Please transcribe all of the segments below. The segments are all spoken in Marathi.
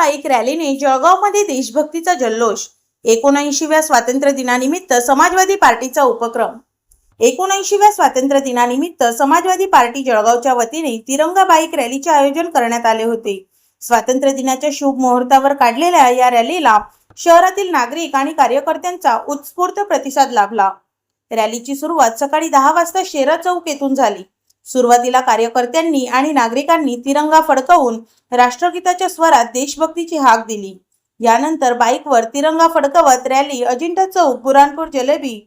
बाईक रॅलीने जळगावमध्ये देशभक्तीचा जल्लोष. एकोणऐंशीव्या स्वातंत्र्य दिनानिमित्त समाजवादी पार्टीचा उपक्रम. एकोणऐंशीव्या स्वातंत्र्य दिनानिमित्त समाजवादी पार्टी जळगावच्या वतीने तिरंगा बाईक रॅलीचे आयोजन करण्यात आले होते. स्वातंत्र्य दिनाच्या शुभ मुहूर्तावर काढलेल्या या रॅलीला शहरातील नागरिक आणि कार्यकर्त्यांचा उत्स्फूर्त प्रतिसाद लाभला. रॅलीची सुरुवात सकाळी दहा वाजता शेरा चौक येथून झाली. सुरुवातीला कार्यकर्त्यांनी आणि नागरिकांनी तिरंगा फडकवून राष्ट्रगीताच्या स्वरात देशभक्तीची हाक दिली. यानंतर बाईकवर तिरंगा फडकवत रॅली अजिंठा चौक बुरानपूर जलेबी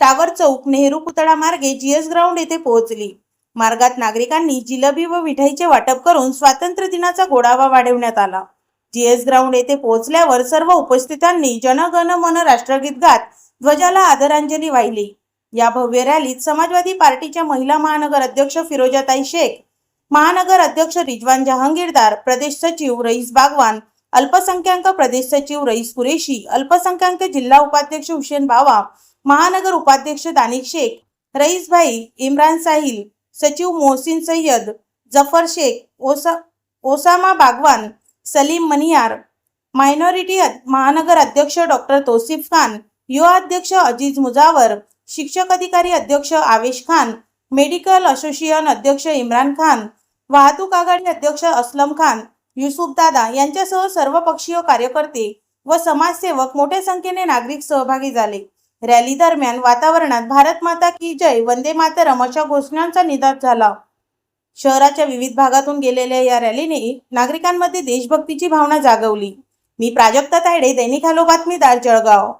टावर चौक नेहरू पुतळा मार्गे जीएस ग्राउंड येथे पोहोचली. मार्गात नागरिकांनी जिलेबी व मिठाईचे वाटप करून स्वातंत्र्य दिनाचा गोडावा वाढवण्यात आला. जीएस ग्राउंड येथे पोहोचल्यावर सर्व उपस्थितांनी जनगण मन राष्ट्रगीत गात ध्वजाला आदरांजली वाहिली. या भव्य रॅलीत समाजवादी पार्टीच्या महिला महानगर अध्यक्ष फिरोजाताई शेख महानगर अध्यक्ष रिजवान जहांगीरदार प्रदेश सचिव रईस बागवान अल्पसंख्याक प्रदेश सचिव रईस कुरेशी अल्पसंख्याक जिल्हा उपाध्यक्ष हुसेन बावा महानगर उपाध्यक्ष दानिक शेख रईस भाई इम्रान साहिल सचिव मोहसिन सय्यद जफर शेख ओसा ओसामा बागवान सलीम मनियार मायनॉरिटी महानगर अध्यक्ष डॉक्टर तोसिफ खान युवा अध्यक्ष अजीज मुजावर शिक्षक अधिकारी अध्यक्ष आवेश खान मेडिकल असोसिएशन अध्यक्ष इम्रान खान वाहतूक आघाडी अध्यक्ष असलम खान युसुफ दादा यांच्यासह सर्व पक्षीय कार्यकर्ते व समाजसेवक मोठ्या संख्येने नागरिक सहभागी झाले. रॅली दरम्यान वातावरणात भारत माता की जय वंदे मातरम अशा घोषणांचा निदान झाला. शहराच्या विविध भागातून गेलेल्या या रॅलीने नागरिकांमध्ये देशभक्तीची भावना जागवली. मी प्राजक्ता तायडे दैनिक हॅलो बातमीदार जळगाव